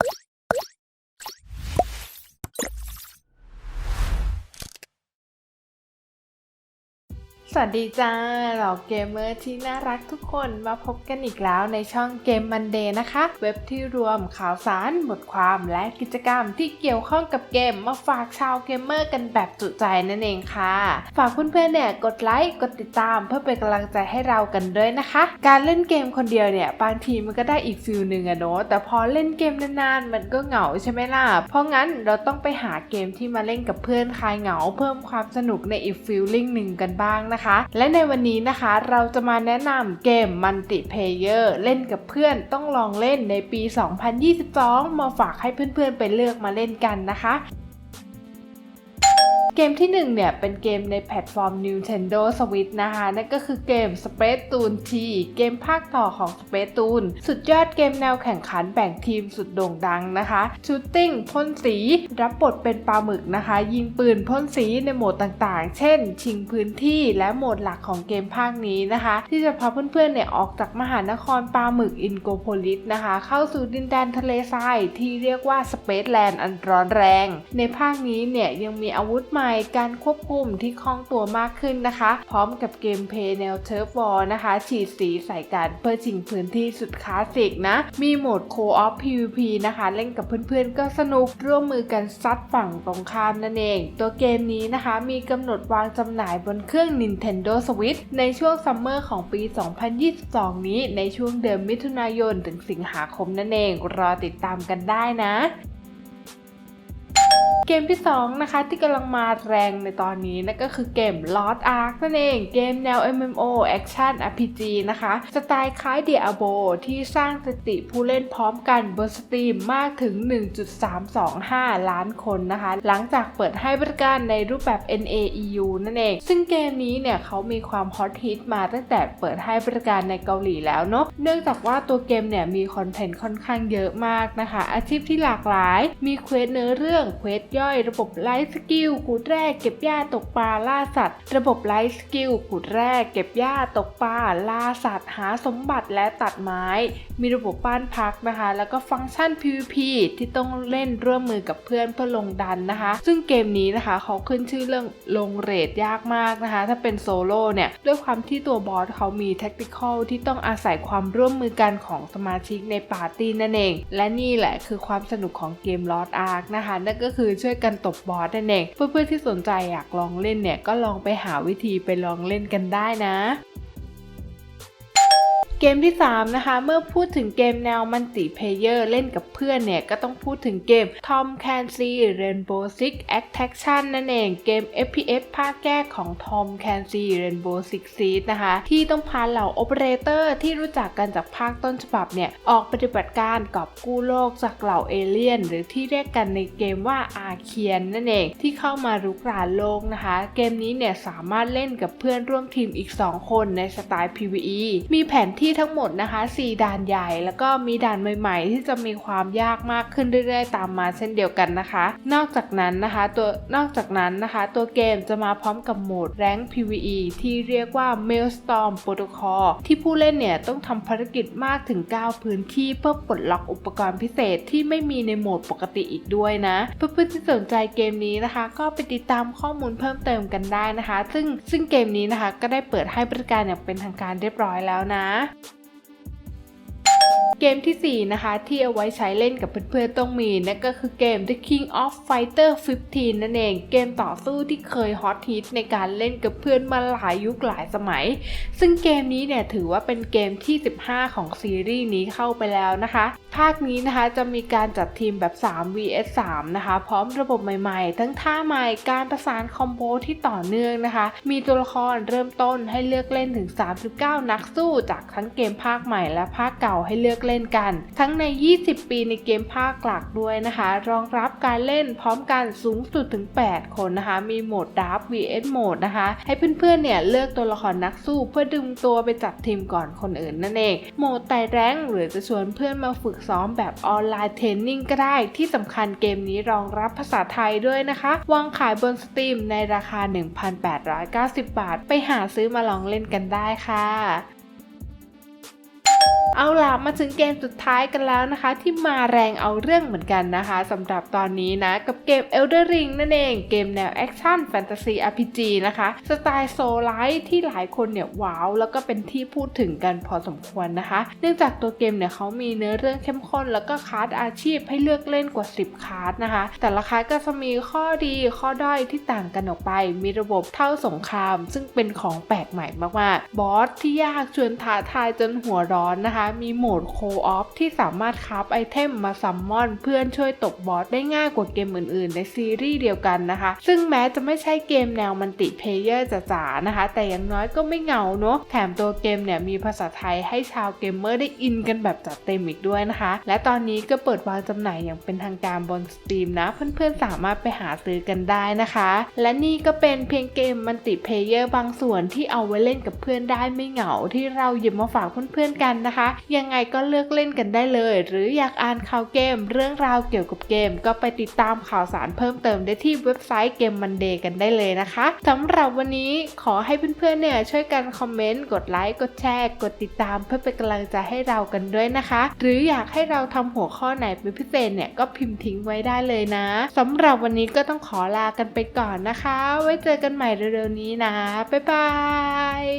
ピッ! สวัสดีจ้าเหล่าเกมเมอร์ที่น่ารักทุกคนมาพบกันอีกแล้วในช่องเกมมันเดย์นะคะ เว็บที่รวมข่าวสารบทความและกิจกรรมที่เกี่ยวข้องกับเกมมาฝากชาวเกมเมอร์กันแบบจุใจนั่นเองค่ะ ฝากเพื่อนๆเนี่ยกดไลค์กดติดตามเพื่อเป็นกำลังใจให้เรากันด้วยนะคะ การเล่นเกมคนเดียวเนี่ยบางทีมันก็ได้อีกฟิลหนึ่งอะเนาะแต่พอเล่นเกมนานๆมันก็เหงาใช่ไหมล่ะเพราะงั้นเราต้องไปหาเกมที่มาเล่นกับเพื่อนคลายเหงา เพิ่มความสนุกในอีกฟิลลิ่งหนึ่งกันบ้างนะคะและในวันนี้นะคะเราจะมาแนะนำเกมมัลติเพเยอร์เล่นกับเพื่อนต้องลองเล่นในปี 2022 มาฝากให้เพื่อนๆไปเลือกมาเล่นกันนะคะ เกมที่1เนี่ยเป็นเกมในแพลตฟอร์ม Nintendo Switch นะคะนั่นก็คือเกม Space Toon T เกมภาคต่อของ Space Toon สุดยอดเกมแนวแข่งขันแบ่งทีมสุดโด่งดังนะคะชูตติ้งพ่นสี รับบทเป็นปลาหมึกนะคะ ยิงปืนพ่นสีในโหมดต่างๆ เช่น ชิงพื้นที่และโหมดหลักของเกมภาคนี้นะคะ ที่จะพาเพื่อนๆเนี่ยออกจากมหานครปลาหมึกอินโกโพลิสนะคะ เข้าสู่ดินแดนทะเลทรายที่เรียกว่า Space Land อันร้อนแรง ในภาคนี้เนี่ยยังมีอาวุธใหม่การควบคุมที่คล่องตัวมากขึ้นนะคะ พร้อมกับเกมเพย์แนวเทิร์ฟวอลนะคะ ฉีดสีใส่กันเพื่อชิงพื้นที่สุดคลาสสิกนะ มีโหมดโคออฟ PVP นะคะ เล่นกับเพื่อนๆ ก็สนุกร่วมมือกันซัดฝั่งตรงข้ามนั่นเอง ตัวเกมนี้นะคะมีกำหนดวางจำหน่ายบนเครื่อง Nintendo Switch ในช่วงซัมเมอร์ของปี 2022 นี้ในช่วงเดือนมิถุนายนถึงสิงหาคมนั่นเอง รอติดตามกันได้นะ เกมที่ 2 นะคะที่กำลังมาแรงในตอนนี้นั่นก็คือเกม Lost Ark นั่นเองเกมแนว MMO Action RPG นะคะ สไตล์คล้าย Diablo ที่สร้างสติผู้เล่นพร้อมกันบนสตรีมมากถึง 1.325 ล้านคนนะคะ หลังจากเปิดให้บริการในรูปแบบ NAEU นั่นเอง ซึ่งเกมนี้เนี่ยเขามีความฮอตฮิตมาตั้งแต่เปิดให้บริการในเกาหลีแล้วเนาะเนื่องจากว่าตัวเกมเนี่ยมีคอนเทนต์ค่อนข้างเยอะมากนะคะ อาชีพที่หลากหลาย มีเควสเนื้อเรื่องเควสย่อย ระบบไลฟ์สกิลขุดแร่เก็บหญ้าตกปลาล่าสัตว์ ระบบไลฟ์สกิลขุดแร่เก็บหญ้าตกปลาล่าสัตว์ หาสมบัติและตัดไม้ มีระบบบ้านพักนะคะ แล้วก็ฟังก์ชัน PVP ที่ต้องเล่นร่วมมือกับเพื่อนเพื่อลงดันนะคะ ซึ่งเกมนี้นะคะเขาขึ้นชื่อเรื่องลงเรทยากมากนะคะ ถ้าเป็นโซโล่เนี่ย ด้วยความที่ตัวบอสเขามีแท็กติคอลที่ต้องอาศัยความร่วมมือกันของสมาชิกในปาร์ตี้นั่นเอง และนี่แหละคือความสนุกของเกม Lost Ark นะคะ นั่นก็คือช่วยกันตบบอสนั่นเองเพื่อนๆที่สนใจอยากลองเล่นเนี่ยก็ลองไปหาวิธีไปลองเล่นกันได้นะ เกมที่ 3 นะคะ เมื่อพูดถึงเกมแนวมัลติเพเยอร์เล่นกับเพื่อนเนี่ย ก็ต้องพูดถึงเกม Tom Clancy Rainbow Six Extraction นั่นเองเกม FPS ภาคแก้ของ Tom Clancy Rainbow Six Siege นะคะ ที่ต้องพาเหล่าโอเปอเรเตอร์ที่รู้จักกันจากภาคต้นฉบับเนี่ย ออกปฏิบัติการกอบกู้โลกจากเหล่าเอเลี่ยน หรือที่เรียกกันในเกมว่าอาเคียนนั่นเองที่เข้ามารุกรานโลกนะคะ เกมนี้เนี่ยสามารถเล่นกับเพื่อนร่วมทีมอีก 2 คนในสไตล์ PVE มีแผนที่ทั้งหมดนะคะ 4 ด่านใหญ่ แล้วก็มีด่านใหม่ๆ ที่จะมีความยากมากขึ้นเรื่อยๆ ตามมาเช่นเดียวกันนะคะ นอกจากนั้นนะคะตัวนอกจากนั้นนะคะ ตัวเกมจะมาพร้อมกับโหมดแรง PVE ที่เรียกว่า Maelstrom Protocol ที่ผู้เล่นเนี่ยต้องทำภารกิจมากถึง 9 พื้นที่เพื่อปลดล็อกอุปกรณ์พิเศษที่ไม่มีในโหมดปกติอีกด้วยนะ เพื่อนๆที่สนใจเกมนี้นะคะ ก็ไปติดตามข้อมูลเพิ่มเติมกันได้นะคะ ซึ่งซึ่งเกมนี้นะคะก็ได้เปิดให้บริการอย่างเป็นทางการเรียบร้อยแล้วนะ เกมทีสี่ 4 นะคะ ที่เอาไว้ใช้เล่นกับเพื่อนๆต้องมีนั่นก็คือเกม The King of Fighter 15 นั่นเองเกมต่อสู้ที่เคยฮอตฮิตในการเล่นกับเพื่อนมาหลายยุคหลายสมัย ซึ่งเกมนี้เนี่ยถือว่าเป็นเกมที่ 15 ของซีรีส์นี้เข้าไปแล้วนะคะ ภาคนี้นะคะจะมีการจัดทีมแบบ 3 vs 3 นะคะ พร้อมระบบใหม่ๆ ทั้งท่าใหม่การประสานคอมโบที่ต่อเนื่องนะคะ มีตัวละครเริ่มต้นให้เลือกเล่นถึง 39 นักสู้จากทั้งเกมภาคใหม่และภาคเก่าให้เลือกเล่นกัน ทั้งใน 20 ปีในเกมภาคหลักด้วยนะคะ รองรับการเล่นพร้อมกันสูงสุดถึง 8 คนนะคะ มีโหมดดับ vs โหมดนะคะ ให้เพื่อนๆเนี่ยเลือกตัวละครนักสู้ เพื่อดึงตัวไปจัดทีมก่อนคนอื่นนั่นเอง โหมดไต่แรงหรือจะชวนเพื่อนมาฝึกซ้อมแบบออนไลน์เทรนนิ่งก็ได้ ที่สำคัญเกมนี้รองรับภาษาไทยด้วยนะคะ วางขายบนสตรีมในราคา 1,890 บาท ไปหาซื้อมาลองเล่นกันได้ค่ะ เอาล่ะมาถึงเกมสุดท้ายกันแล้วนะคะ ที่มาแรงเอาเรื่องเหมือนกันนะคะสำหรับตอนนี้นะ กับเกม Elder Ring นั่นเอง เกมแนวแอคชั่นแฟนตาซี RPG นะคะ สไตล์โซลไลท์ที่หลายคนเนี่ยว้าว แล้วก็เป็นที่พูดถึงกันพอสมควรนะคะ เนื่องจากตัวเกมเนี่ยเขามีเนื้อเรื่องเข้มข้น แล้วก็คาร์ดอาชีพให้เลือกเล่นกว่า 10 คาร์ดนะคะ แต่ละคาร์ดก็จะมีข้อดีข้อด้อยที่ต่างกันออกไป มีระบบเท่าสงคราม ซึ่งเป็นของแปลกใหม่มากๆบอสที่ยากชวนท้าทายจนหัวร้อนนะคะมีโหมดโคออฟที่สามารถคราฟไอเทมมาซัมมอนเพื่อนช่วยตบบอสได้ง่ายกว่าเกมอื่นๆ ในซีรีส์เดียวกันนะคะ ซึ่งแม้จะไม่ใช่เกมแนวมันติเพเยอร์จ๋าๆนะคะ แต่อย่างน้อยก็ไม่เหงาเนอะแถมตัวเกมเนี่ยมีภาษาไทยให้ชาวเกมเมอร์ได้อินกันแบบจัดเต็มอีกด้วยนะคะ และตอนนี้ก็เปิดวางจำหน่ายอย่างเป็นทางการบนสตรีมนะ เพื่อนๆสามารถไปหาซื้อกันได้นะคะ และนี่ก็เป็นเพียงเกมมันติเพเยอร์บางส่วนที่เอาไว้เล่นกับเพื่อนได้ไม่เหงาที่เราหยิบมาฝากเพื่อนๆกันนะคะยังไงก็เลือกเล่นกันได้เลย หรืออยากอ่านข่าวเกม เรื่องราวเกี่ยวกับเกม ก็ไปติดตามข่าวสารเพิ่มเติมได้ที่เว็บไซต์เกมมันเดย์กันได้เลยนะคะสำหรับวันนี้ขอให้เพื่อนๆเนี่ยช่วยกันคอมเมนต์กดไลค์กดแชร์ กดติดตามเพื่อเป็นกำลังใจให้เรากันด้วยนะคะ หรืออยากให้เราทำหัวข้อไหนเป็นพิเศษเนี่ยก็พิมพ์ทิ้งไว้ได้เลยนะสำหรับวันนี้ก็ต้องขอลากันไปก่อนนะคะ ไว้เจอกันใหม่เร็วๆนี้นะ บ๊ายบาย